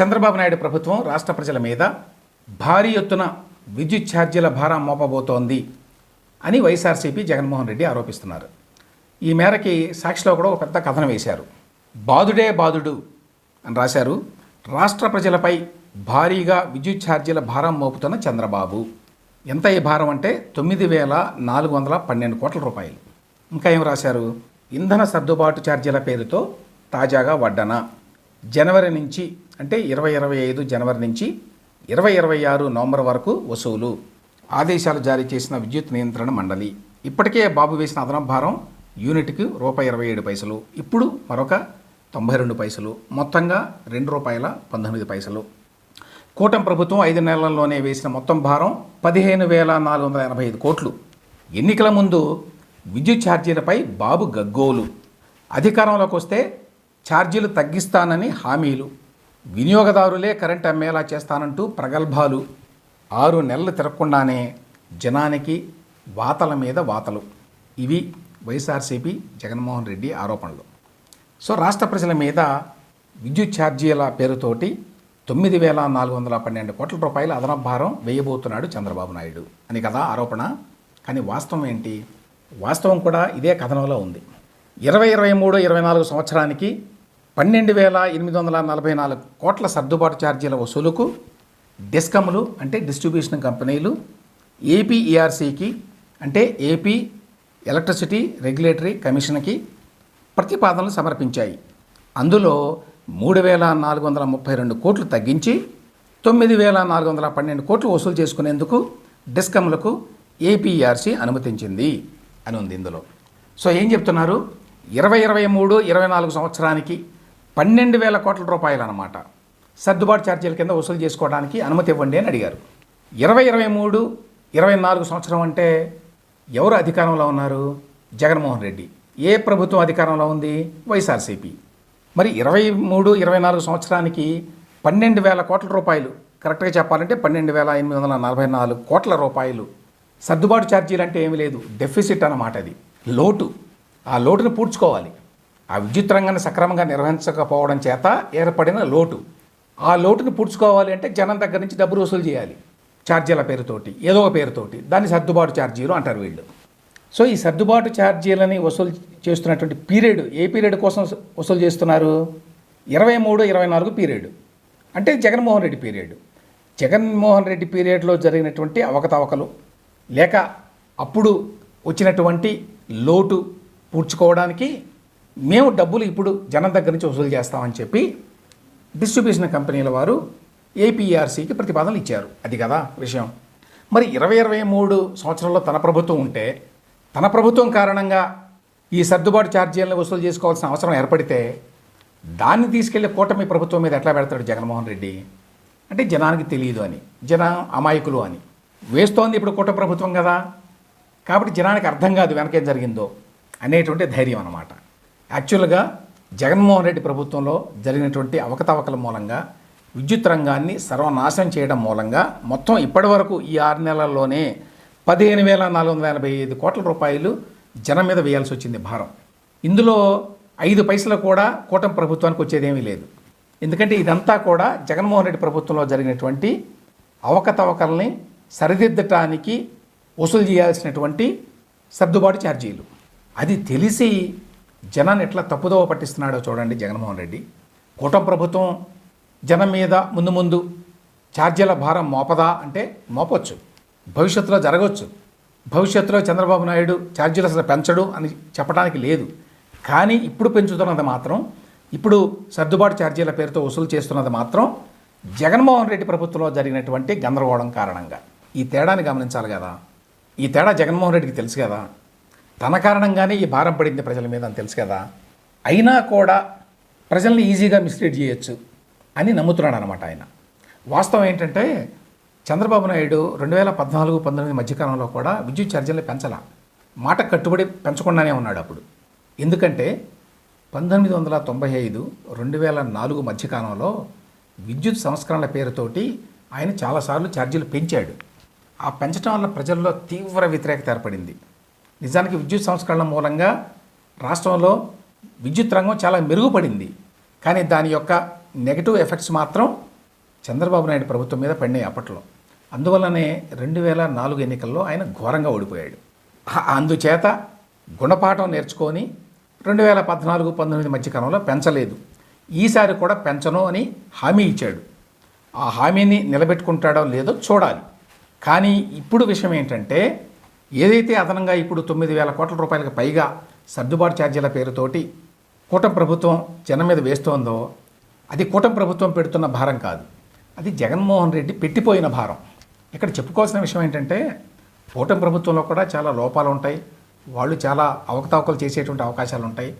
చంద్రబాబు నాయుడు ప్రభుత్వం రాష్ట్ర ప్రజల మీద భారీ ఎత్తున విద్యుత్ ఛార్జీల భారం మోపబోతోంది అని వైఎస్ఆర్సీపీ జగన్మోహన్ రెడ్డి ఆరోపిస్తున్నారు. ఈ మేరకి సాక్షిలో కూడా ఒక పెద్ద కథనం వేశారు. బాదుడే బాదుడు అని రాశారు. రాష్ట్ర ప్రజలపై భారీగా విద్యుత్ ఛార్జీల భారం మోపుతున్న చంద్రబాబు. ఎంత ఈ భారం అంటే తొమ్మిది వేల నాలుగు వందల పన్నెండు కోట్ల రూపాయలు. ఇంకా ఏం రాశారు? ఇంధన సర్దుబాటు ఛార్జీల పేరుతో తాజాగా వడ్డన. జనవరి నుంచి అంటే ఇరవై ఇరవై ఐదు జనవరి నుంచి ఇరవై ఇరవై ఆరు నవంబర్ వరకు వసూలు. ఆదేశాలు జారీ చేసిన విద్యుత్ నియంత్రణ మండలి. ఇప్పటికే బాబు వేసిన అదనపు భారం యూనిట్కి రూపాయి ఇరవై ఏడు పైసలు. ఇప్పుడు మరొక తొంభై రెండు పైసలు. మొత్తంగా రెండు రూపాయల పంతొమ్మిది పైసలు. కూటమి ప్రభుత్వం ఐదు నెలల్లోనే వేసిన మొత్తం భారం పదిహేను వేల నాలుగు వందల ఎనభై ఐదు కోట్లు. ఎన్నికల ముందు విద్యుత్ ఛార్జీలపై బాబు గగ్గోలు. అధికారంలోకి వస్తే ఛార్జీలు తగ్గిస్తానని హామీలు. వినియోగదారులే కరెంట్ అమ్మేలా చేస్తానంటూ ప్రగల్భాలు. ఆరు నెలలు తిరగకుండానే జనానికి వాతల మీద వాతలు. ఇవి వైఎస్ఆర్సీపీ జగన్మోహన్ రెడ్డి ఆరోపణలు. సో రాష్ట్ర ప్రజల మీద విద్యుత్ ఛార్జీల పేరుతోటి తొమ్మిది వేల నాలుగు వందల పన్నెండు కోట్ల రూపాయల అదనపు భారం వేయబోతున్నాడు చంద్రబాబు నాయుడు అని కదా ఆరోపణ. కానీ వాస్తవం ఏంటి? వాస్తవం కూడా ఇదే కథనంలో ఉంది. ఇరవై ఇరవై మూడు ఇరవై నాలుగు సంవత్సరానికి పన్నెండు వేల ఎనిమిది వందల నలభై నాలుగు కోట్ల సర్దుబాటు ఛార్జీల వసూలుకు డిస్కమ్లు అంటే డిస్ట్రిబ్యూషన్ కంపెనీలు ఏపీఈఆర్సీకి అంటే ఏపీ ఎలక్ట్రిసిటీ రెగ్యులేటరీ కమిషన్కి ప్రతిపాదనలు సమర్పించాయి. అందులో మూడు వేల నాలుగు వందల ముప్పై రెండు కోట్లు తగ్గించి తొమ్మిది వేల నాలుగు వందల పన్నెండు కోట్లు వసూలు చేసుకునేందుకు డిస్కమ్లకు ఏపీఆర్సీ అనుమతించింది అని ఉంది ఇందులో. సో ఏం చెప్తున్నారు? ఇరవై ఇరవై మూడు ఇరవై నాలుగు సంవత్సరానికి పన్నెండు వేల కోట్ల రూపాయలు అన్నమాట సర్దుబాటు ఛార్జీల కింద వసూలు చేసుకోవడానికి అనుమతి ఇవ్వండి అని అడిగారు. ఇరవై ఇరవై మూడు ఇరవై నాలుగు సంవత్సరం అంటే ఎవరు అధికారంలో ఉన్నారు? జగన్మోహన్ రెడ్డి. ఏ ప్రభుత్వం అధికారంలో ఉంది? వైఎస్ఆర్సీపీ. మరి ఇరవై మూడు ఇరవై నాలుగు సంవత్సరానికి పన్నెండు వేల కోట్ల రూపాయలు కరెక్ట్గా చెప్పాలంటే పన్నెండు వేల ఎనిమిది వందల నలభై నాలుగు కోట్ల రూపాయలు. సర్దుబాటు ఛార్జీలు అంటే ఏమీ లేదు. డెఫిసిట్ అన్నమాట అది. లోటు. ఆ లోటును పూడ్చుకోవాలి. ఆ విద్యుత్ రంగాన్ని సక్రమంగా నిర్వహించకపోవడం చేత ఏర్పడిన లోటు. ఆ లోటును పూడ్చుకోవాలి అంటే జనం దగ్గర నుంచి డబ్బులు వసూలు చేయాలి. ఛార్జీల పేరుతోటి ఏదో ఒక పేరుతోటి. దాన్ని సర్దుబాటు ఛార్జీలు అంటారు వీళ్ళు. సో ఈ సర్దుబాటు ఛార్జీలని వసూలు చేస్తున్నటువంటి పీరియడ్ ఏ పీరియడ్ కోసం వసూలు చేస్తున్నారు? ఇరవై మూడు ఇరవై నాలుగు పీరియడ్. అంటే జగన్మోహన్ రెడ్డి పీరియడ్. జగన్మోహన్ రెడ్డి పీరియడ్లో జరిగినటువంటి అవకతవకలు లేక అప్పుడు వచ్చినటువంటి లోటు పూడ్చుకోవడానికి మేము డబ్బులు ఇప్పుడు జనం దగ్గర నుంచి వసూలు చేస్తామని చెప్పి డిస్ట్రిబ్యూషన్ కంపెనీల వారు ఏపీఆర్సీకి ప్రతిపాదనలు ఇచ్చారు. అది కదా విషయం. మరి ఇరవై ఇరవై మూడు సంవత్సరంలో తన ప్రభుత్వం ఉంటే తన ప్రభుత్వం కారణంగా ఈ సర్దుబాటు ఛార్జీలను వసూలు చేసుకోవాల్సిన అవసరం ఏర్పడితే దాన్ని తీసుకెళ్ళి కూటమి ప్రభుత్వం మీద ఎట్లా పెడతాడు జగన్మోహన్ రెడ్డి? అంటే జనానికి తెలియదు అని జనం అమాయకులు అని. వేస్తోంది ఇప్పుడు కూటమి ప్రభుత్వం కదా. కాబట్టి జనానికి అర్థం కాదు వెనకేం జరిగిందో అనేటువంటి ధైర్యం అన్నమాట. యాక్చువల్గా జగన్మోహన్ రెడ్డి ప్రభుత్వంలో జరిగినటువంటి అవకతవకల మూలంగా విద్యుత్ రంగాన్ని సర్వనాశనం చేయడం మూలంగా మొత్తం ఇప్పటివరకు ఈ ఆరు నెలల్లోనే పదిహేను వేల నాలుగు వందల ఎనభై ఐదు కోట్ల రూపాయలు జనం మీద వేయాల్సి వచ్చింది భారం. ఇందులో ఐదు పైసలు కూడా కూటమి ప్రభుత్వానికి వచ్చేదేమీ లేదు. ఎందుకంటే ఇదంతా కూడా జగన్మోహన్ రెడ్డి ప్రభుత్వంలో జరిగినటువంటి అవకతవకల్ని సరిదిద్దటానికి వసూలు చేయాల్సినటువంటి సర్దుబాటు ఛార్జీలు. అది తెలిసి జనాన్ని ఎట్లా తప్పుదోవ పట్టిస్తున్నాడో చూడండి జగన్మోహన్ రెడ్డి. కూటమి ప్రభుత్వం జనం మీద ముందు ముందు ఛార్జీల భారం మోపదా అంటే మోపొచ్చు. భవిష్యత్తులో జరగవచ్చు భవిష్యత్తులో చంద్రబాబు నాయుడు ఛార్జీలు అసలు పెంచడు అని చెప్పడానికి లేదు. కానీ ఇప్పుడు పెంచుతున్నది మాత్రం ఇప్పుడు సర్దుబాటు ఛార్జీల పేరుతో వసూలు చేస్తున్నది మాత్రం జగన్మోహన్ రెడ్డి ప్రభుత్వంలో జరిగినటువంటి గందరగోళం కారణంగా. ఈ తేడాని గమనించాలి కదా. ఈ తేడా జగన్మోహన్ రెడ్డికి తెలుసు కదా. తన కారణంగానే ఈ భారం పడింది ప్రజల మీద అని తెలుసు కదా. అయినా కూడా ప్రజల్ని ఈజీగా మిస్లీడ్ చేయొచ్చు అని నమ్ముతున్నాడు అనమాట ఆయన. వాస్తవం ఏంటంటే చంద్రబాబు నాయుడు రెండు వేల పద్నాలుగు పంతొమ్మిది మధ్యకాలంలో కూడా విద్యుత్ ఛార్జీలు పెంచాల. మాట కట్టుబడి పెంచకుండానే ఉన్నాడు అప్పుడు. ఎందుకంటే పంతొమ్మిది వందల తొంభై ఐదు రెండు వేల నాలుగు మధ్యకాలంలో విద్యుత్ సంస్కరణల పేరుతోటి ఆయన చాలాసార్లు ఛార్జీలు పెంచాడు. ఆ పెంచడం వల్ల ప్రజల్లో తీవ్ర వ్యతిరేకత ఏర్పడింది. నిజానికి విద్యుత్ సంస్కరణ మూలంగా రాష్ట్రంలో విద్యుత్ రంగం చాలా మెరుగుపడింది. కానీ దాని యొక్క నెగిటివ్ ఎఫెక్ట్స్ మాత్రం చంద్రబాబు నాయుడు ప్రభుత్వం మీద పడినాయి అప్పట్లో. అందువల్లనే రెండు వేల నాలుగు ఎన్నికల్లో ఆయన ఘోరంగా ఓడిపోయాడు. అందుచేత గుణపాఠం నేర్చుకొని రెండు వేల పద్నాలుగు పంతొమ్మిది మధ్యకాలంలో పెంచలేదు. ఈసారి కూడా పెంచను అని హామీ ఇచ్చాడు. ఆ హామీని నిలబెట్టుకుంటాడో లేదో చూడాలి. కానీ ఇప్పుడు విషయం ఏంటంటే ఏదైతే అదనంగా ఇప్పుడు తొమ్మిది వేల కోట్ల రూపాయలకు పైగా సర్దుబాటు ఛార్జీల పేరుతోటి కూటమి ప్రభుత్వం జనం మీద వేస్తోందో అది కూటమి ప్రభుత్వం పెడుతున్న భారం కాదు. అది జగన్మోహన్ రెడ్డి పెట్టిపోయిన భారం. ఇక్కడ చెప్పుకోవాల్సిన విషయం ఏంటంటే కూటమి ప్రభుత్వంలో కూడా చాలా లోపాలు ఉంటాయి. వాళ్ళు చాలా అవకతవకలు చేసేటువంటి అవకాశాలు ఉంటాయి.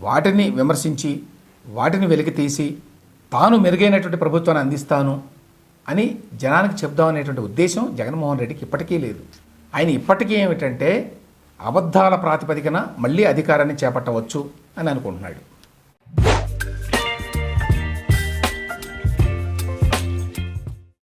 వాటిని విమర్శించి వాటిని వెలికి తీసి తాను మెరుగైనటువంటి ప్రభుత్వాన్ని అందిస్తాను అని జనానికి చెప్దామనేటువంటి ఉద్దేశం జగన్మోహన్ రెడ్డికి ఇప్పటికీ లేదు. ఆయన ఇప్పటికీ ఏమిటంటే అబద్ధాల ప్రాతిపదికన మళ్ళీ అధికారాన్ని చేపట్టవచ్చు అని అనుకుంటున్నాడు.